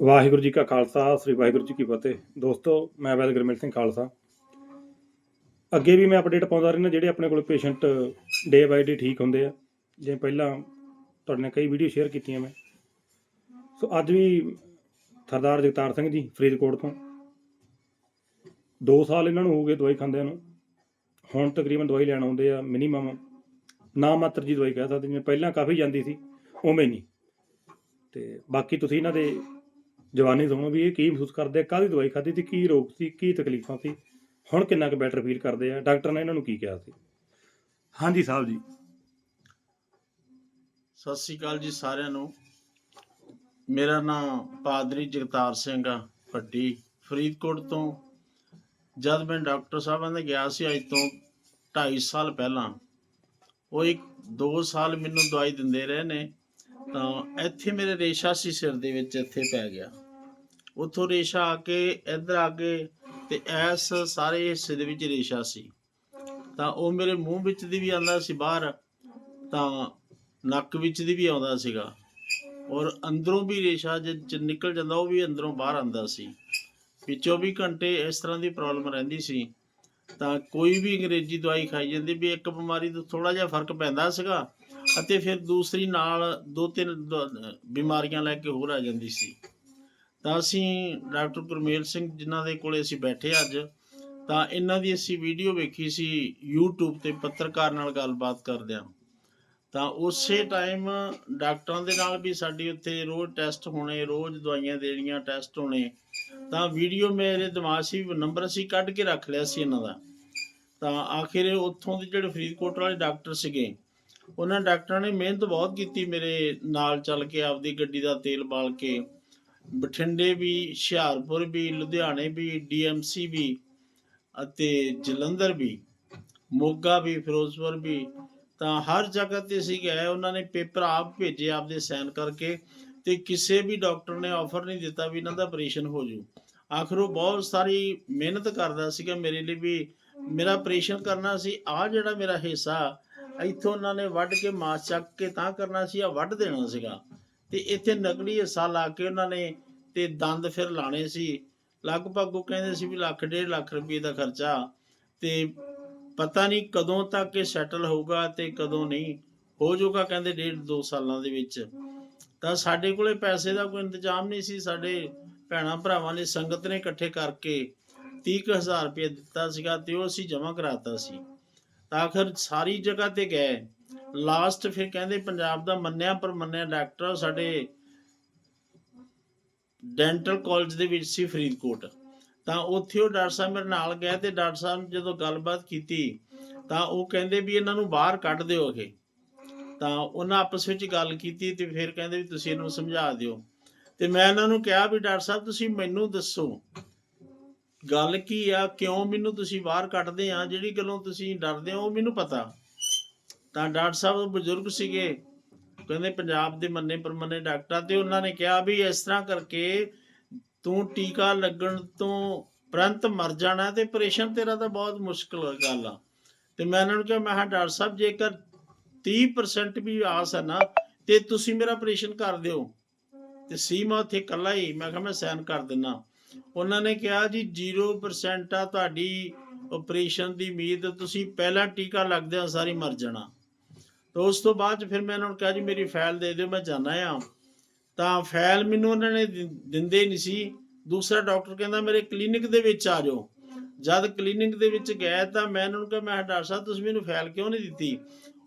ਵਾਹਿਗੁਰੂ ਜੀ ਕਾ ਖਾਲਸਾ, ਸ੍ਰੀ ਵਾਹਿਗੁਰੂ ਜੀ ਕੀ ਫਤਿਹ। ਦੋਸਤੋ, ਮੈਂ ਵੈਦ ਗੁਰਮੇਲ ਸਿੰਘ ਖਾਲਸਾ। ਅੱਗੇ ਵੀ ਮੈਂ ਅਪਡੇਟ ਪਾਉਂਦਾ ਰਹਿੰਦਾ, ਜਿਹੜੇ ਆਪਣੇ ਕੋਲ ਪੇਸ਼ੈਂਟ ਡੇ ਬਾਈ ਡੇ ਠੀਕ ਹੁੰਦੇ ਆ। ਜਿਵੇਂ ਪਹਿਲਾਂ ਤੁਹਾਡੇ ਨਾਲ ਕਈ ਵੀਡੀਓ ਸ਼ੇਅਰ ਕੀਤੀਆਂ ਮੈਂ। ਸੋ, ਅੱਜ ਵੀ ਸਰਦਾਰ ਜਗਤਾਰ ਸਿੰਘ ਜੀ, ਫਰੀਦਕੋਟ ਤੋਂ। 2 ਸਾਲ ਇਹਨਾਂ ਨੂੰ ਹੋ ਗਏ ਦਵਾਈ ਖਾਂਦਿਆਂ ਨੂੰ। ਹੁਣ ਤਕਰੀਬਨ ਦਵਾਈ ਲੈਣ ਆਉਂਦੇ ਆ ਮਿਨੀਮਮ ਨਾ ਮਾਤਰ ਜੀ ਦਵਾਈ ਕਹਿ ਸਕਦੇ, ਜਿਵੇਂ ਪਹਿਲਾਂ ਕਾਫੀ ਜਾਂਦੀ ਸੀ, ਉਵੇਂ ਨਹੀਂ। ਤੇ ਬਾਕੀ ਤੁਸੀਂ ਇਹਨਾਂ ਦੇ ਜਵਾਨੀ ਸੁਣੋ ਵੀ ਇਹ ਕੀ ਮਹਿਸੂਸ ਕਰਦੇ ਆ ਕਾਹਦੀ ਦਵਾਈ ਖਾਧੀ ਸੀ ਕੀ ਰੋਗ ਸੀ ਕੀ ਤਕਲੀਫਾਂ ਸੀ ਹੁਣ ਕਿੰਨਾ ਕੁ ਬੈਟਰ ਫੀਲ ਕਰਦੇ ਆ? ਡਾਕਟਰ ਨੇ ਇਹਨਾਂ ਨੂੰ ਕੀ ਕਿਹਾ ਸੀ? ਹਾਂਜੀ ਸਾਹਿਬ ਜੀ। ਸਤਿ ਸ੍ਰੀ ਅਕਾਲ ਜੀ ਸਾਰਿਆਂ ਨੂੰ। ਮੇਰਾ ਨਾਮ ਪਾਦਰੀ ਜਗਤਾਰ ਸਿੰਘ ਆ ਭੱਟੀ ਫਰੀਦਕੋਟ ਤੋਂ। ਜਦ ਮੈਂ ਡਾਕਟਰ ਸਾਹਿਬਾਂ ਦੇ ਗਿਆ ਸੀ ਅੱਜ ਤੋਂ 2.5 ਸਾਲ ਪਹਿਲਾਂ ਉਹ ਇੱਕ 2 ਸਾਲ ਮੈਨੂੰ ਦਵਾਈ ਦਿੰਦੇ ਰਹੇ ਨੇ। ਤਾਂ ਇੱਥੇ ਮੇਰੇ ਰੇਸ਼ਾ ਸੀ ਸਿਰ ਦੇ ਵਿੱਚ, ਇੱਥੇ ਪੈ ਗਿਆ। ਉੱਥੋਂ ਰੇਸ਼ਾ ਆ ਕੇ ਇੱਧਰ ਆ ਕੇ ਤੇ ਐਸ ਸਾਰੇ ਹਿੱਸੇ ਦੇ ਵਿੱਚ ਰੇਸ਼ਾ ਸੀ। ਤਾਂ ਉਹ ਮੇਰੇ ਮੂੰਹ ਵਿੱਚ ਦੀ ਵੀ ਆਉਂਦਾ ਸੀ, ਬਾਹਰ ਤਾਂ ਨੱਕ ਵਿੱਚ ਦੀ ਵੀ ਆਉਂਦਾ ਸੀਗਾ। ਔਰ ਅੰਦਰੋਂ ਵੀ ਰੇਸ਼ਾ ਜੇ ਨਿਕਲ ਜਾਂਦਾ, ਉਹ ਵੀ ਅੰਦਰੋਂ ਬਾਹਰ ਆਉਂਦਾ ਸੀ। ਵੀ 24 ਘੰਟੇ ਇਸ ਤਰ੍ਹਾਂ ਦੀ ਪ੍ਰੋਬਲਮ ਰਹਿੰਦੀ ਸੀ। ਤਾਂ ਕੋਈ ਵੀ ਅੰਗਰੇਜ਼ੀ ਦਵਾਈ ਖਾਈ ਜਾਂਦੀ, ਵੀ ਇੱਕ ਬਿਮਾਰੀ ਤੋਂ ਥੋੜਾ ਜਿਹਾ ਫ਼ਰਕ ਪੈਂਦਾ ਸੀਗਾ ਅਤੇ ਫਿਰ ਦੂਸਰੀ ਨਾਲ ਦੋ ਤਿੰਨ ਦ- ਬਿਮਾਰੀਆਂ ਲੈ ਕੇ ਹੋਰ ਆ ਜਾਂਦੀ ਸੀ। ਤਾਂ ਅਸੀਂ ਡਾਕਟਰ ਪਰਮੇਲ ਸਿੰਘ ਜਿਨ੍ਹਾਂ ਦੇ ਕੋਲੇ ਅਸੀਂ ਬੈਠੇ ਅੱਜ, ਤਾਂ ਇਹਨਾਂ ਦੀ ਅਸੀਂ ਵੀਡੀਓ ਵੇਖੀ ਸੀ YouTube ਤੇ ਪੱਤਰਕਾਰ ਨਾਲ ਗੱਲਬਾਤ ਕਰਦਿਆਂ। ਤਾਂ ਉਸੇ ਟਾਈਮ ਡਾਕਟਰਾਂ ਦੇ ਨਾਲ ਵੀ ਸਾਡੀ ਉੱਥੇ ਰੋਜ਼ ਟੈਸਟ ਹੋਣੇ, ਰੋਜ਼ ਦਵਾਈਆਂ ਦੇਣੀਆਂ, ਟੈਸਟ ਹੋਣੇ। ਤਾਂ ਵੀਡੀਓ ਮੇਰੇ ਦਿਮਾਗ 'ਚ ਸੀ ਨੰਬਰ ਅਸੀਂ ਕੱਢ ਕੇ ਰੱਖ ਲਿਆ ਸੀ ਇਹਨਾਂ ਦਾ। ਤਾਂ ਆਖਿਰ ਉੱਥੋਂ ਦੇ ਜਿਹੜੇ ਫਰੀਦਕੋਟ ਵਾਲੇ ਡਾਕਟਰ ਸੀਗੇ ਉਹਨਾਂ ਡਾਕਟਰਾਂ ਨੇ ਮਿਹਨਤ ਬਹੁਤ ਕੀਤੀ ਮੇਰੇ ਨਾਲ ਚੱਲ ਕੇ, ਆਪਦੀ ਗੱਡੀ ਦਾ ਤੇਲ ਬਾਲ ਕੇ। ਬਠਿੰਡੇ ਵੀ, ਹੁਸ਼ਿਆਰਪੁਰ ਵੀ, ਲੁਧਿਆਣੇ ਵੀ ਡੀਐਮਸੀ ਵੀ ਅਤੇ ਜਲੰਧਰ ਵੀ, ਮੋਗਾ ਵੀ, ਫਿਰੋਜ਼ਪੁਰ ਵੀ। ਤਾਂ ਹਰ ਜਗ੍ਹਾ ਤੇ ਅਸੀਂ ਗਏ, ਉਹਨਾਂ ਨੇ ਪੇਪਰ ਆਪ ਭੇਜੇ ਆਪਦੇ ਸਾਈਨ ਕਰਕੇ ਤੇ ਕਿਸੇ ਵੀ ਡਾਕਟਰ ਨੇ ਆਫਰ ਨਹੀਂ ਦਿੱਤਾ ਵੀ ਇਹਨਾਂ ਦਾ ਆਪਰੇਸ਼ਨ ਹੋ ਜੂ ਆਖਰ ਉਹ ਬਹੁਤ ਸਾਰੀ ਮਿਹਨਤ ਕਰਦਾ ਸੀਗਾ ਮੇਰੇ ਲਈ ਵੀ ਮੇਰਾ ਆਪਰੇਸ਼ਨ ਕਰਨਾ ਸੀ। ਆ ਜਿਹੜਾ ਮੇਰਾ ਹਿੱਸਾ ਇੱਥੋਂ ਉਹਨਾਂ ਨੇ ਵੱਢ ਕੇ ਮਾਸ ਚੱਕ ਕੇ ਤਾਂ ਕਰਨਾ ਸੀ ਆ ਵੱਢ ਦੇਣਾ ਸੀਗਾ। ਤੇ ਇੱਥੇ ਨਕਲੀ ਹਿੱਸਾ ਲਾ ਕੇ ਉਹਨਾਂ ਨੇ ਤੇ ਦੰਦ ਫਿਰ ਲਾਣੇ ਸੀ। ਲਗਭਗ ਉਹ ਕਹਿੰਦੇ ਸੀ ਵੀ ਲੱਖ, ਡੇਢ ਲੱਖ ਰੁਪਏ ਦਾ ਖਰਚਾ। ਤੇ ਪਤਾ ਨਹੀਂ ਕਦੋਂ ਤੱਕ ਇਹ ਸੈਟਲ ਹੋਊਗਾ ਤੇ ਕਦੋਂ ਨਹੀਂ। ਹੋ ਜਾਊਗਾ ਕਹਿੰਦੇ ਡੇਢ ਦੋ ਸਾਲਾਂ ਦੇ ਵਿੱਚ। ਤਾਂ ਸਾਡੇ ਕੋਲੇ ਪੈਸੇ ਦਾ ਕੋਈ ਇੰਤਜ਼ਾਮ ਨਹੀਂ ਸੀ। ਸਾਡੇ ਭੈਣਾਂ ਭਰਾਵਾਂ ਨੇ ਸੰਗਤ ਨੇ ਇਕੱਠੇ ਕਰਕੇ 30000 ਰੁਪਏ ਦਿੱਤਾ ਸੀਗਾ ਤੇ ਉਹ ਅਸੀਂ ਜਮ੍ਹਾਂ ਕਰਾਤਾ ਸੀ। ਤਾਂ ਆਖਰ ਸਾਰੀ ਜਗ੍ਹਾ ਤੇ ਗਏ। ਲਾਸਟ ਫਿਰ ਕਹਿੰਦੇ ਪੰਜਾਬ ਦਾ ਮੰਨਿਆ ਪਰ ਮੰਨਿਆ ਡਾਕਟਰ ਸਾਡੇ ਡੈਂਟਲ ਕਾਲਜ ਦੇ ਵਿੱਚ ਸੀ ਫਰੀਦਕੋਟ। ਤਾਂ ਉੱਥੇ ਉਹ ਡਾਕਟਰ ਸਾਹਿਬ ਮੇਰੇ ਨਾਲ ਗਏ ਤੇ ਡਾਕਟਰ ਸਾਹਿਬ ਨੇ ਜਦੋਂ ਗੱਲਬਾਤ ਕੀਤੀ, ਤਾਂ ਉਹ ਕਹਿੰਦੇ ਵੀ ਇਹਨਾਂ ਨੂੰ ਬਾਹਰ ਕੱਢ ਦਿਓ ਇਹ। ਤਾਂ ਉਹਨਾਂ ਆਪਸ ਵਿੱਚ ਗੱਲ ਕੀਤੀ ਤੇ ਫਿਰ ਕਹਿੰਦੇ ਵੀ ਤੁਸੀਂ ਇਹਨੂੰ ਸਮਝਾ ਦਿਓ। ਤੇ ਮੈਂ ਇਹਨਾਂ ਨੂੰ ਕਿਹਾ ਵੀ ਡਾਕਟਰ ਸਾਹਿਬ ਤੁਸੀਂ ਮੈਨੂੰ ਦੱਸੋ ਗੱਲ ਕੀ ਆ? ਕਿਉਂ ਮੈਨੂੰ ਤੁਸੀਂ ਬਾਹਰ ਕੱਢਦੇ ਆ? ਜਿਹੜੀ ਗੱਲੋਂ ਤੁਸੀਂ ਡਰਦੇ ਹੋ, ਉਹ ਮੈਨੂੰ ਪਤਾ। ਤਾਂ ਡਾਕਟਰ ਸਾਹਿਬ ਬਜ਼ੁਰਗ ਸੀਗੇ। ਕਹਿੰਦੇ ਪੰਜਾਬ ਦੇ ਮੰਨੇ ਪਰਮੰਨੇ ਡਾਕਟਰਾਂ ਤੇ ਉਹਨਾਂ ਨੇ ਕਿਹਾ ਵੀ ਇਸ ਤਰ੍ਹਾਂ ਕਰਕੇ ਤੂੰ ਟੀਕਾ ਲੱਗਣ ਤੋਂ ਪ੍ਰੰਤ ਮਰ ਜਾਣਾ ਤੇ ਆਪਰੇਸ਼ਨ ਤੇਰਾ ਤਾਂ ਬਹੁਤ ਮੁਸ਼ਕਲ ਗੱਲ ਆ। ਤੇ ਮੈਂ ਇਹਨਾਂ ਨੂੰ ਕਿਹਾ, ਮੈਂ ਹਾਂ ਡਾਕਟਰ ਸਾਹਿਬ, ਜੇਕਰ 30% ਵੀ ਆਸ ਹੈ ਨਾ, ਤੇ ਤੁਸੀਂ ਮੇਰਾ ਆਪਰੇਸ਼ਨ ਕਰ ਦਿਓ। ਤੇ ਸੀ ਮੈਂ ਉੱਥੇ ਇਕੱਲਾ ਹੀ, ਮੈਂ ਕਿਹਾ ਮੈਂ ਸਾਈਨ ਕਰ ਦਿੰਨਾ। ਉਹਨਾਂ ਨੇ ਕਿਹਾ ਜੀ 0% ਆ ਤੁਹਾਡੀ ਆਪਰੇਸ਼ਨ ਦੀ ਉਮੀਦ ਤੁਸੀਂ ਪਹਿਲਾ ਟੀਕਾ ਲੱਗਦਿਆਂ ਸਾਰੀ ਮਰ ਜਾਣਾ। ਤਾਂ ਉਸ ਤੋਂ ਬਾਅਦ ਫਿਰ ਮੈਂ ਉਹਨਾਂ ਨੂੰ ਕਿਹਾ ਜੀ ਮੇਰੀ ਫਾਈਲ ਦੇ ਦਿਓ ਮੈਂ ਜਾਣਾ ਆ। ਤਾਂ ਫਾਈਲ ਮੈਨੂੰ ਉਹਨਾਂ ਨੇ ਦਿੰਦੇ ਨਹੀਂ ਸੀ। ਦੂਸਰਾ ਡਾਕਟਰ ਕਹਿੰਦਾ ਮੇਰੇ ਕਲੀਨਿਕ ਦੇ ਵਿੱਚ ਆ ਜਾਓ। ਜਦ ਕਲੀਨਿਕ ਦੇ ਵਿੱਚ ਗਏ ਤਾਂ ਮੈਂ ਉਹਨਾਂ ਨੂੰ ਕਿਹਾ ਮੈਂ ਕਿਹਾ, ਡਾਕਟਰ ਸਾਹਿਬ ਤੁਸੀਂ ਮੈਨੂੰ ਫਾਈਲ ਕਿਉਂ ਨਹੀਂ ਦਿੱਤੀ?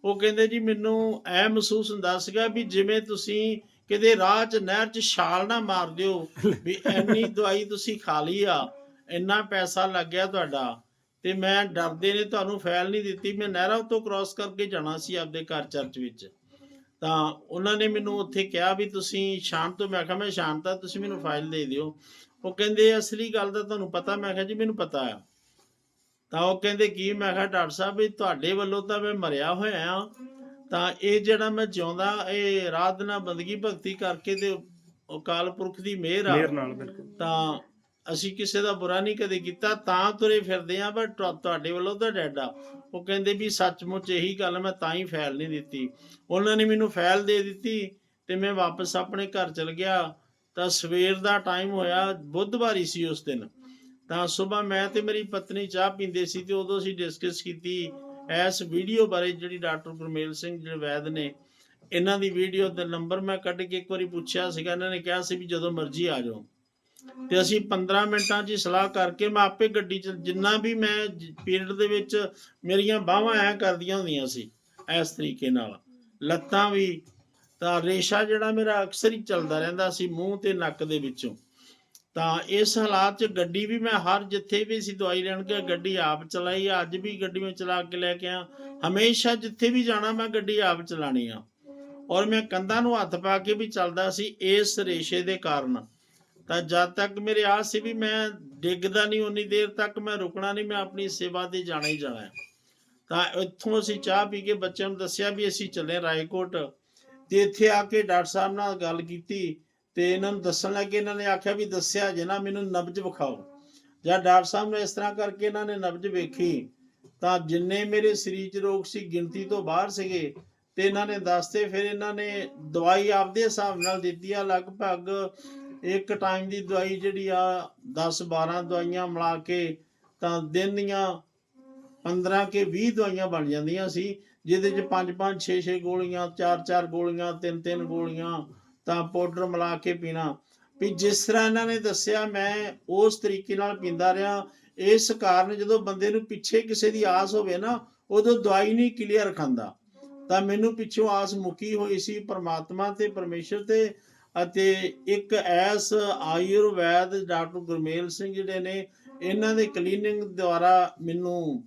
ਉਹ ਕਹਿੰਦੇ ਜੀ ਮੈਨੂੰ ਐ ਮਹਿਸੂਸ ਹੁੰਦਾ ਸੀਗਾ ਵੀ ਜਿਵੇਂ ਤੁਸੀਂ ਕਿਤੇ ਰਾਹ 'ਚ, ਨਹਿਰ 'ਚ ਛਾਲ ਨਾ ਮਾਰ ਦਿਓ ਵੀ ਐਨੀ ਦਵਾਈ ਤੁਸੀਂ ਖਾ ਲਈ ਆ, ਇੰਨਾ ਪੈਸਾ ਲੱਗ ਗਿਆ ਤੁਹਾਡਾ। ਤੇ ਮੈਂ ਡਰਦੇ ਨੇ, ਤੁਹਾਨੂੰ ਫਾਈਲ ਨਹੀਂ ਦਿੱਤੀ। ਮੈਂ ਨਹਿਰਾਂ ਤੋਂ ਕ੍ਰਾਸ ਕਰਕੇ ਜਾਣਾ ਸੀ ਆਪਦੇ ਘਰ ਚਰਚ ਵਿੱਚ। ਤਾਂ ਉਹਨਾਂ ਨੇ ਮੈਨੂੰ ਉੱਥੇ ਕਿਹਾ ਵੀ ਤੁਸੀਂ ਸ਼ਾਮ ਤੋਂ ਮੈਂ ਕਿਹਾ, ਮੈਂ ਸ਼ਾਮ ਤੱਕ ਤੁਸੀਂ ਮੈਨੂੰ ਫਾਈਲ ਦੇ ਦਿਓ। ਉਹ ਕਹਿੰਦੇ, ਅਸਲੀ ਗੱਲ ਦਾ ਤੁਹਾਨੂੰ ਪਤਾ, ਮੈਂ ਕਿਹਾ ਜੀ, ਮੈਨੂੰ ਪਤਾ ਆ। ਤਾਂ ਉਹ ਕਹਿੰਦੇ, ਕੀ? ਮੈਂ ਕਿਹਾ, ਡਾਕਟਰ ਸਾਹਿਬ, ਵੀ ਤੁਹਾਡੇ ਵੱਲੋਂ ਤਾਂ ਮੈਂ ਮਰਿਆ ਹੋਇਆ ਆ। ਤਾਂ ਇਹ ਜਿਹੜਾ ਮੈਂ ਜਿਉਂਦਾ ਇਹ ਆਰਾਧਨਾ ਬੰਦਗੀ ਭਗਤੀ ਕਰਕੇ ਤੇ ਅਕਾਲ ਪੁਰਖ ਦੀ ਮਿਹਰ ਆ। ਮੇਰ ਨਾਲ ਬਿਲਕੁਲ। ਤਾਂ ਅਸੀਂ ਕਿਸੇ ਦਾ ਬੁਰਾ ਨਹੀਂ ਕਦੇ ਕੀਤਾ ਤਾਂ ਤੁਰੇ ਫਿਰਦੇ ਆ ਪਰ ਤੁਹਾ- ਤੁਹਾਡੇ ਵੱਲੋਂ ਤਾਂ ਡੈਡ ਆ। ਉਹ ਕਹਿੰਦੇ ਵੀ ਸੱਚਮੁੱਚ ਇਹੀ ਗੱਲ ਮੈਂ ਤਾਂ ਹੀ ਫਾਈਲ ਨਹੀਂ ਦਿੱਤੀ। ਉਹਨਾਂ ਨੇ ਮੈਨੂੰ ਫਾਈਲ ਦੇ ਦਿੱਤੀ ਤੇ ਮੈਂ ਵਾਪਸ ਆਪਣੇ ਘਰ ਚਲ ਗਿਆ। ਤਾਂ ਸਵੇਰ ਦਾ ਟਾਈਮ ਹੋਇਆ ਬੁੱਧਵਾਰ ਸੀ ਉਸ ਦਿਨ। ਤਾਂ ਸਵੇਰ ਮੈਂ ਤੇ ਮੇਰੀ ਪਤਨੀ ਚਾਹ ਪੀਂਦੇ ਸੀ ਤੇ ਉਦੋਂ ਅਸੀਂ ਡਿਸਕਸ ਕੀਤੀ ਇਸ ਵੀਡੀਓ ਬਾਰੇ ਜਿਹੜੀ ਡਾਕਟਰ ਗੁਰਮੇਲ ਸਿੰਘ ਜਿਹੜੇ ਵੈਦ ਨੇ, ਇਹਨਾਂ ਦੀ ਵੀਡੀਓ ਦਾ ਨੰਬਰ ਮੈਂ ਕੱਢ ਕੇ ਇੱਕ ਵਾਰੀ ਪੁੱਛਿਆ ਸੀਗਾ, ਇਹਨਾਂ ਨੇ ਕਿਹਾ ਸੀ ਵੀ ਜਦੋਂ ਮਰਜ਼ੀ ਆ ਜਾਓ। ਤੇ ਅਸੀਂ 15 ਮਿੰਟਾਂ 'ਚ ਹੀ ਸਲਾਹ ਕਰਕੇ ਮੈਂ ਆਪੇ ਗੱਡੀ 'ਚ, ਜਿੰਨਾ ਵੀ ਮੈਂ ਪੀਰੀਅਡ ਦੇ ਵਿੱਚ ਮੇਰੀਆਂ ਬਾਹਾਂ ਐ ਕਰਦੀਆਂ ਹੁੰਦੀਆਂ ਸੀ, ਇਸ ਤਰੀਕੇ ਨਾਲ। ਲੱਤਾਂ ਵੀ, ਤਾਂ ਰੇਸ਼ਾ ਜਿਹੜਾ ਮੇਰਾ ਅਕਸਰ ਹੀ ਚੱਲਦਾ ਰਹਿੰਦਾ ਸੀ ਮੂੰਹ ਤੇ ਨੱਕ ਦੇ ਵਿੱਚੋਂ। ਤਾਂ ਇਸ ਹਾਲਾਤ 'ਚ ਗੱਡੀ ਵੀ ਮੈਂ ਹਰ ਜਿੱਥੇ ਵੀ ਸੀ ਦਵਾਈ ਲੈਣ ਗਿਆ, ਗੱਡੀ ਆਪ ਚਲਾਈ ਅੱਜ ਵੀ ਗੱਡੀ ਮੈਂ ਚਲਾ ਕੇ ਲੈ ਕੇ ਆ। ਹਮੇਸ਼ਾ ਜਿੱਥੇ ਵੀ ਜਾਣਾ, ਮੈਂ ਗੱਡੀ ਆਪ ਚਲਾਣੀ ਆ। ਔਰ ਮੈਂ ਕੰਧਾਂ ਨੂੰ ਹੱਥ ਪਾ ਕੇ ਵੀ ਚੱਲਦਾ ਸੀ ਇਸ ਰੇਸ਼ੇ ਦੇ ਕਾਰਨ। ਤਾਂ ਜਦ ਤੱਕ ਮੇਰੇ ਆਸ ਸੀ ਵੀ ਮੈਂ ਡਿੱਗਦਾ ਨਹੀਂ, ਉਨੀ ਦੇਰ ਤੱਕ ਮੈਂ ਰੁਕਣਾ ਨਹੀਂ, ਮੈਂ ਆਪਣੀ ਸੇਵਾ ਤੇ ਜਾਣਾ ਹੀ ਜਾਣਾ ਤਾਂ ਇੱਥੋਂ ਅਸੀਂ ਚਾਹ ਪੀ ਕੇ ਬੱਚਿਆਂ ਨੂੰ ਦੱਸਿਆ ਵੀ ਅਸੀਂ ਚੱਲੇ ਰਾਏਕੋਟ ਤੇ ਇੱਥੇ ਆ ਕੇ ਡਾਕਟਰ ਸਾਹਿਬ ਨਾਲ ਗੱਲ ਕੀਤੀ। ਤੇ ਇਹਨਾਂ ਨੂੰ ਦੱਸਣ ਲੱਗੇ, ਇਹਨਾਂ ਨੇ ਆਖਿਆ ਵੀ ਦੱਸਿਆ ਜੇ ਨਾ ਮੈਨੂੰ ਨਬਜ ਵਿਖਾਓ। ਜਦ ਡਾਕਟਰ ਸਾਹਿਬ ਨੇ ਇਸ ਤਰ੍ਹਾਂ ਕਰਕੇ ਇਹਨਾਂ ਨੇ ਨਬਜ ਵੇਖੀ, ਤਾਂ ਜਿੰਨੇ ਮੇਰੇ ਸਰੀਰ 'ਚ ਰੋਗ ਸੀ, ਗਿਣਤੀ ਤੋਂ ਬਾਹਰ ਸੀਗੇ, ਤੇ ਇਹਨਾਂ ਨੇ ਦੱਸਤੇ, ਫਿਰ ਇਹਨਾਂ ਨੇ ਦਵਾਈ ਆਪਦੇ ਹਿਸਾਬ ਨਾਲ ਦਿੱਤੀ ਆ, ਲਗਭਗ ਇੱਕ ਟਾਈਮ ਦੀ ਦਵਾਈ ਜਿਹੜੀ ਆ 10 12 ਦਵਾਈਆਂ ਮਿਲਾ ਕੇ, ਤਾਂ ਦਿਨ ਦੀਆਂ 15 ਕੇ 20 ਦਵਾਈਆਂ ਬਣ ਜਾਂਦੀਆਂ ਸੀ, ਜਿਹਦੇ ਚ 5 5 6 6 ਗੋਲੀਆਂ 4 4 ਗੋਲੀਆਂ 3 3 ਗੋਲੀਆਂ ਤਾਂ ਪਾਊਡਰ ਮਿਲਾ ਕੇ ਪੀਣਾ। ਵੀ ਜਿਸ ਤਰ੍ਹਾਂ ਇਹਨਾਂ ਨੇ ਦੱਸਿਆ, ਮੈਂ ਉਸ ਤਰੀਕੇ ਨਾਲ ਪੀਂਦਾ ਰਿਹਾ। ਇਸ ਕਾਰਨ ਜਦੋਂ ਬੰਦੇ ਨੂੰ ਪਿੱਛੇ ਕਿਸੇ ਦੀ ਆਸ ਹੋਵੇ ਨਾ, ਉਦੋਂ ਦਵਾਈ ਨਹੀਂ ਕਲੀਅਰ ਖਾਂਦਾ। ਤਾਂ ਮੈਨੂੰ ਪਿੱਛੋਂ ਆਸ ਮੁੱਕੀ ਹੋਈ ਸੀ ਪ੍ਰਮਾਤਮਾ ਤੇ ਪਰਮੇਸ਼ਰ ਤੇ ਅਤੇ ਇੱਕ ਐਸ ਆਯੁਰਵੈਦ ਡਾਕਟਰ ਗੁਰਮੇਲ ਸਿੰਘ ਜਿਹੜੇ ਨੇ, ਇਹਨਾਂ ਦੇ ਕਲੀਨਿੰਗ ਦੁਆਰਾ ਮੈਨੂੰ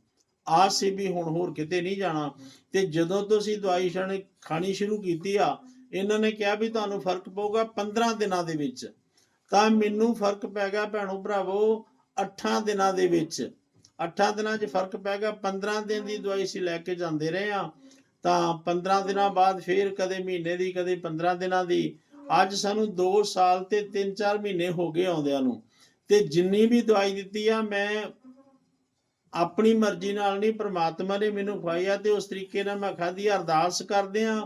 ਆਸ ਸੀ ਵੀ ਹੁਣ ਹੋਰ ਕਿਤੇ ਨਹੀਂ ਜਾਣਾ। ਤੇ ਜਦੋਂ ਤੋਂ ਅਸੀਂ ਦਵਾਈ ਛਾਣੇ, ਖਾਣੀ ਸ਼ੁਰੂ ਕੀਤੀ ਆ ਇਹਨਾਂ ਨੇ ਕਿਹਾ ਵੀ ਤੁਹਾਨੂੰ ਫ਼ਰਕ ਪਊਗਾ 15 ਦਿਨਾਂ ਦੇ ਵਿੱਚ। ਤਾਂ ਮੈਨੂੰ ਫ਼ਰਕ ਪੈ ਗਿਆ ਭੈਣੋ ਭਰਾਵੋ 8 ਦਿਨਾਂ ਦੇ ਵਿੱਚ। 8 ਦਿਨਾਂ 'ਚ ਫ਼ਰਕ ਪੈ ਗਿਆ 15 ਦਿਨ ਦੀ ਦਵਾਈ ਸੀ ਲੈ ਕੇ ਜਾਂਦੇ ਰਹੇ ਆ ਤਾਂ 15 ਦਿਨਾਂ ਬਾਅਦ ਫੇਰ ਕਦੇ ਮਹੀਨੇ ਦੀ, ਕਦੇ 15 ਦਿਨਾਂ ਦੀ। ਅੱਜ ਸਾਨੂੰ 2 ਸਾਲ ਤੇ 3-4 ਮਹੀਨੇ ਹੋ ਗਏ ਆਉਂਦਿਆਂ ਨੂੰ। ਤੇ ਜਿੰਨੀ ਵੀ ਦਵਾਈ ਦਿੱਤੀ ਆ, ਮੈਂ ਆਪਣੀ ਮਰਜ਼ੀ ਨਾਲ ਨਹੀਂ, ਪ੍ਰਮਾਤਮਾ ਨੇ ਮੈਨੂੰ ਖਵਾਈ ਆ ਤੇ ਉਸ ਤਰੀਕੇ ਨਾਲ ਮੈਂ ਖਾਧੀ, ਅਰਦਾਸ ਕਰਦੇ ਆ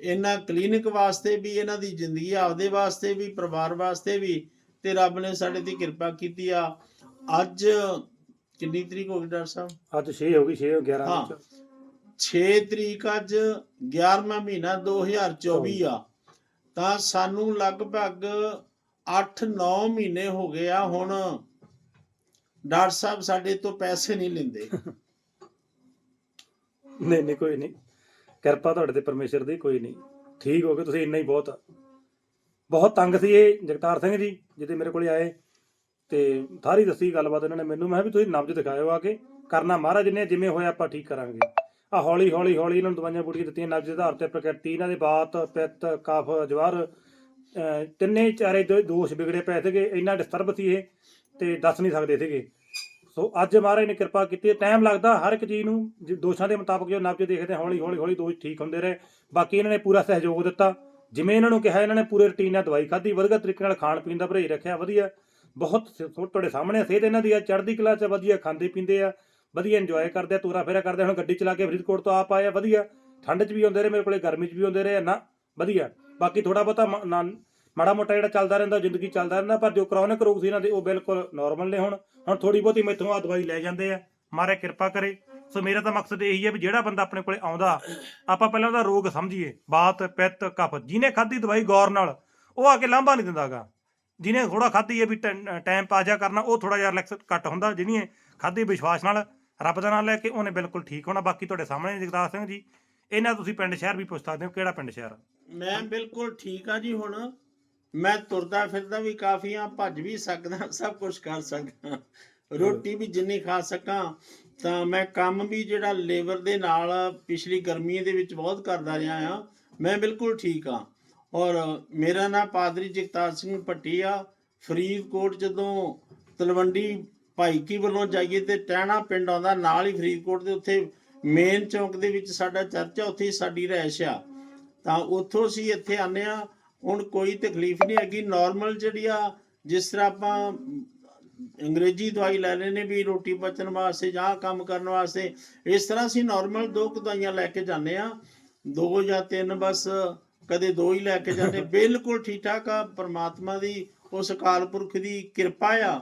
ਇਹਨਾਂ ਕਲੀਨਿਕ ਵਾਸਤੇ ਵੀ ਇਹਨਾਂ ਦੀ ਜ਼ਿੰਦਗੀ ਆਪਦੇ ਵਾਸਤੇ ਵੀ ਪਰਿਵਾਰ ਵਾਸਤੇ ਵੀ ਤੇ ਰੱਬ ਨੇ ਸਾਡੇ ਤੇ ਕਿਰਪਾ ਕੀਤੀ ਆ। ਅੱਜ ਕਿੰਨੀ ਤਰੀਕ ਹੋ ਗਈ ਡਾਕਟਰ ਸਾਹਿਬ? ਅੱਜ 6 ਹੋ ਗਈ 6 11 ਹਾਂ। ਵਿੱਚ। 6 ਤਰੀਕ ਅੱਜ 11ਵਾਂ ਮਹੀਨਾ 2024 ਆ। ਤਾਂ ਸਾਨੂੰ ਲਗਭਗ 8-9 ਮਹੀਨੇ ਹੋ ਗਏ ਆ। ਹੁਣ ਡਾਕਟਰ ਸਾਹਿਬ ਸਾਡੇ ਤੋਂ ਪੈਸੇ ਨਹੀਂ ਲੈਂਦੇ। ਨਹੀਂ ਨਹੀਂ ਕੋਈ ਨਹੀਂ। ਕਿਰਪਾ ਤੁਹਾਡੇ ਤੇ ਪਰਮੇਸ਼ਰ ਦੀ, ਕੋਈ ਨਹੀਂ। ਠੀਕ ਹੋ ਗਏ, ਤੁਸੀਂ ਇੰਨਾ ਹੀ ਬਹੁਤ। ਆ ਬਹੁਤ ਤੰਗ ਸੀ ਇਹ ਜਗਤਾਰ ਸਿੰਘ ਜੀ, ਜਿਹਦੇ ਮੇਰੇ ਕੋਲੇ ਆਏ। ਤੇ ਸਾਰੀ ਦੱਸੀ ਗੱਲਬਾਤ ਇਹਨਾਂ ਨੇ ਮੈਨੂੰ, ਮੈਂ ਕਿਹਾ ਵੀ ਤੁਸੀਂ ਨਬਜ ਦਿਖਾਇਓ ਆ ਕੇ। ਕਰਨਾ ਮਹਾਰਾਜ ਨੇ, ਜਿਵੇਂ ਹੋਇਆ ਆਪਾਂ ਠੀਕ ਕਰਾਂਗੇ। ਆ ਹੌਲੀ ਹੌਲੀ ਹੌਲੀ ਇਹਨਾਂ ਨੂੰ ਦਵਾਈਆਂ ਬੂਟੀਆਂ ਦਿੱਤੀਆਂ, ਨਬਜ ਦੇ ਆਧਾਰ ਤੇ ਪ੍ਰਕਿਰਤੀ ਇਹਨਾਂ ਦੇ ਬਾਤ, ਪਿੱਤ, ਕਫ, ਜਵਾਰ ਤਿੰਨੇ ਚਾਰੇ ਦੋ- ਦੋਸ਼ ਵਿਗੜੇ ਪਏ ਸੀਗੇ। ਇੰਨਾ ਡਿਸਟਰਬ ਸੀ ਇਹ, ਤੇ ਦੱਸ ਨਹੀਂ ਸਕਦੇ ਸੀਗੇ। ਸੋ ਅੱਜ ਮਹਾਰਾਜ ਨੇ ਕਿਰਪਾ ਕੀਤੀ ਟਾਈਮ ਲੱਗਦਾ ਹਰ ਇੱਕ ਚੀਜ਼ ਨੂੰ ਜੇ ਦੋਸ਼ਾਂ ਦੇ ਮੁਤਾਬਕ ਜੋ ਨਬਜ ਦੇਖਦੇ ਹਾਂ, ਹੌਲੀ ਹੌਲੀ ਹੌਲੀ ਦੋਸ਼ ਠੀਕ ਹੁੰਦੇ ਰਹੇ। ਬਾਕੀ ਇਹਨਾਂ ਨੇ ਪੂਰਾ ਸਹਿਯੋਗ ਦਿੱਤਾ। ਜਿਵੇਂ ਇਹਨਾਂ ਨੂੰ ਕਿਹਾ ਇਹਨਾਂ ਨੇ ਪੂਰੇ ਰੁਟੀਨ ਨਾਲ ਦਵਾਈ ਖਾਧੀ ਵਧੀਆ ਤਰੀਕੇ ਨਾਲ ਖਾਣ ਪੀਣ ਦਾ ਪਰਹੇਜ਼ ਰੱਖਿਆ ਵਧੀਆ। ਬਹੁਤ ਸ- ਤੁਹਾਡੇ ਸਾਹਮਣੇ ਸਿਹਤ ਇਹਨਾਂ ਦੀ ਆ ਚੜ੍ਹਦੀ ਕਲਾ ਚ ਵਧੀਆ ਖਾਂਦੇ ਪੀਂਦੇ ਆ ਵਧੀਆ ਇੰਜੋਏ ਕਰਦੇ ਆ ਤੁਰਾ ਫੇਰਾ ਕਰਦੇ ਆ। ਹੁਣ ਗੱਡੀ ਚਲਾ ਕੇ ਫਰੀਦਕੋਟ ਤੋਂ ਆਪ ਆਏ ਆ ਵਧੀਆ। ਠੰਡ 'ਚ ਵੀ ਆਉਂਦੇ ਰਹੇ ਮੇਰੇ ਕੋਲੇ ਗਰਮੀ 'ਚ ਵੀ ਆਉਂਦੇ ਰਹੇ ਨਾ ਵਧੀਆ। ਬਾਕੀ ਥੋੜਾ ਬਹੁਤਾ ਮਾੜਾ ਮੋਟਾ ਜਿਹੜਾ ਚੱਲਦਾ ਰਹਿੰਦਾ, ਜ਼ਿੰਦਗੀ ਚੱਲਦਾ ਰਹਿੰਦਾ, ਪਰ ਜੋ ਕ੍ਰੋਨਿਕ ਰੋਗ ਸੀ ਇਹਨਾਂ ਦੇ, ਉਹ ਬਿਲਕੁਲ ਨਾਰਮਲ ਨੇ ਹੁਣ। ਹੁਣ ਥੋੜੀ ਬਹੁਤੀ ਮੈਥੋਂ ਆ ਦਵਾਈ ਲੈ ਜਾਂਦੇ ਆ। ਮਾਰੇ ਕਿਰਪਾ ਕਰੇ। ਸੋ ਮੇਰਾ ਤਾਂ ਮਕਸਦ ਇਹੀ ਹੈ ਵੀ ਜਿਹੜਾ ਬੰਦਾ ਆਪਣੇ ਕੋਲੇ ਆਉਂਦਾ, ਆਪਾਂ ਪਹਿਲਾਂ ਉਹਦਾ ਰੋਗ ਸਮਝੀਏ। ਬਾਤ, ਪਿੱਤ, ਕਫ, ਜਿਹਨੇ ਖਾਧੀ ਦਵਾਈ ਗੌਰ ਨਾਲ, ਉਹ ਆ ਕੇ ਲਾਂਭਾ ਨਹੀਂ ਦਿੰਦਾਗਾ। ਜਿਹਨੇ ਥੋੜਾ ਖਾਧੀ ਹੈ ਵੀ ਟਾਈਮ ਪਾਜਾ ਕਰਨਾ, ਉਹ ਥੋੜਾ ਜਿਹਾ ਰਿਲੈਕਸ ਘੱਟ ਹੁੰਦਾ। ਜਿਹਨੇ ਖਾਧੀ ਵਿਸ਼ਵਾਸ ਨਾਲ, ਰੱਬ ਦਾ ਨਾਮ ਲੈ ਕੇ ਉਹਨੇ ਬਿਲਕੁਲ ਠੀਕ ਹੋਣਾ। ਬਾਕੀ ਤੁਹਾਡੇ ਸਾਹਮਣੇ ਜਗਦਾਰ ਸਿੰਘ ਜੀ। ਇਹਨਾਂ ਤੁਸੀਂ ਪਿੰਡ ਸ਼ਹਿਰ ਵੀ ਪੁੱਛ ਸਕਦੇ ਹੋ ਕਿਹੜਾ ਪਿੰਡ ਸ਼ਹਿਰ ਮੈਂ ਬਿਲਕੁਲ ਠੀਕ ਆ ਜੀ ਹੁਣ। ਮੈਂ ਤੁਰਦਾ ਫਿਰਦਾ ਵੀ ਕਾਫੀ ਆ ਭੱਜ ਵੀ ਸਕਦਾ, ਸਭ ਕੁਝ ਕਰ ਸਕਦਾ। ਰੋਟੀ ਵੀ ਜਿੰਨੀ ਖਾ ਸਕਾਂ, ਤਾਂ ਮੈਂ ਕੰਮ ਵੀ ਜਿਹੜਾ ਲੇਬਰ ਦੇ ਨਾਲ ਪਿਛਲੀ ਗਰਮੀ ਦੇ ਵਿੱਚ ਬਹੁਤ ਕਰਦਾ ਰਿਹਾ ਆ ਮੈਂ ਬਿਲਕੁਲ ਠੀਕ ਆ ਔਰ ਮੇਰਾ ਨਾਮ ਪਾਦਰੀ ਜਗਤਾਰ ਸਿੰਘ ਪੱਟੀ ਆ ਫਰੀਦਕੋਟ ਜਦੋਂ ਤਲਵੰਡੀ ਭਾਈਕੀ ਵੱਲੋਂ ਜਾਈਏ ਤੇ ਟਹਿਣਾ ਪਿੰਡ ਆਉਂਦਾ, ਨਾਲ ਹੀ ਫਰੀਦਕੋਟ ਦੇ ਉੱਥੇ ਮੇਨ ਚੌਂਕ ਦੇ ਵਿੱਚ ਸਾਡਾ ਚਰਚ ਆ, ਉੱਥੇ ਸਾਡੀ ਰਹਿਸ਼ ਆ। ਤਾਂ ਉੱਥੋਂ ਸੀ ਇੱਥੇ ਆਨੇ ਆ ਹੁਣ ਕੋਈ ਤਕਲੀਫ ਨਹੀਂ ਹੈਗੀ। ਨਾਰਮਲ ਜਿਹੜੀ ਆ, ਜਿਸ ਤਰ੍ਹਾਂ ਆਪਾਂ ਅੰਗਰੇਜ਼ੀ ਦਵਾਈ ਲੈ ਲੈਨੇ ਵੀ ਰੋਟੀ ਪਚਣ ਵਾਸਤੇ ਜਾਂ ਕੰਮ ਕਰਨ ਵਾਸਤੇ, ਇਸ ਤਰ੍ਹਾਂ ਅਸੀਂ ਨਾਰਮਲ ਦੋ ਕੁ ਦਵਾਈਆਂ ਲੈ ਕੇ ਜਾਂਦੇ ਆ ਦੋ ਜਾਂ ਤਿੰਨ ਬਸ, ਕਦੇ ਦੋ ਹੀ ਲੈ ਕੇ ਜਾਂਦੇ ਬਿਲਕੁਲ ਠੀਕ ਠਾਕ ਆ, ਪਰਮਾਤਮਾ ਦੀ, ਉਸ ਅਕਾਲ ਪੁਰਖ ਦੀ ਕਿਰਪਾ ਆ।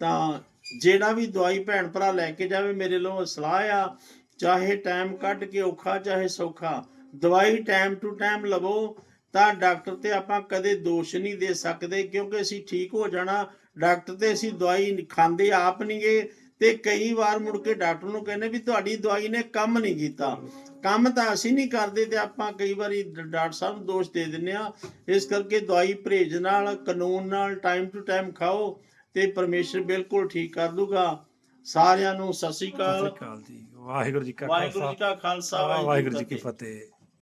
ਤਾਂ ਜਿਹੜਾ ਵੀ ਦਵਾਈ ਭੈਣ ਭਰਾ ਲੈ ਕੇ ਜਾਵੇ, ਮੇਰੇ ਲੋ ਸਲਾਹ ਆ, ਚਾਹੇ ਟਾਈਮ ਕੱਢ ਕੇ ਔਖਾ, ਚਾਹੇ ਸੌਖਾ, ਦਵਾਈ ਟਾਈਮ ਟੂ ਟਾਈਮ ਲਵੋ। ਤਾਂ ਡਾਕਟਰ ਤੇ ਆਪਾਂ ਕਦੇ ਦੋਸ਼ ਨਹੀਂ ਦੇ ਸਕਦੇ ਕਿਉਂਕਿ ਅਸੀਂ ਠੀਕ ਹੋ ਜਾਣਾ। ਡਾਕਟਰ ਤੇ ਅਸੀਂ ਦਵਾਈ ਖਾਂਦੇ ਆਪ ਨਹੀਂਗੇ ਤੇ ਕਈ ਵਾਰ ਮੁੜ ਕੇ ਡਾਕਟਰ ਨੂੰ ਕਹਿੰਦੇ ਵੀ ਤੁਹਾਡੀ ਦਵਾਈ ਨੇ ਕੰਮ ਨਹੀਂ ਕੀਤਾ। ਕੰਮ ਤਾਂ ਅਸੀਂ ਨਹੀਂ ਕਰਦੇ ਤੇ ਆਪਾਂ ਕਈ ਵਾਰੀ ਡਾਕਟਰ ਸਾਹਿਬ ਨੂੰ ਦੋਸ਼ ਦੇ ਦਿੰਨੇ ਆ ਇਸ ਕਰਕੇ ਦਵਾਈ ਪਰਹੇਜ਼ ਨਾਲ ਕਾਨੂੰਨ ਨਾਲ ਟਾਈਮ ਟੂ ਟਾਈਮ ਖਾਓ ਤੇ ਪਰਮੇਸ਼ਰ ਬਿਲਕੁਲ ਠੀਕ ਕਰ ਦੂਗਾ। ਸਾਰਿਆਂ ਨੂੰ ਸਤਿ ਸ੍ਰੀ ਅਕਾਲ। ਵਾਹਿਗੁਰੂ ਜੀ ਕਾ ਖਾਲਸਾ। ਵਾਹਿਗੁਰੂ ਜੀ ਕੀ ਫਤਿਹ।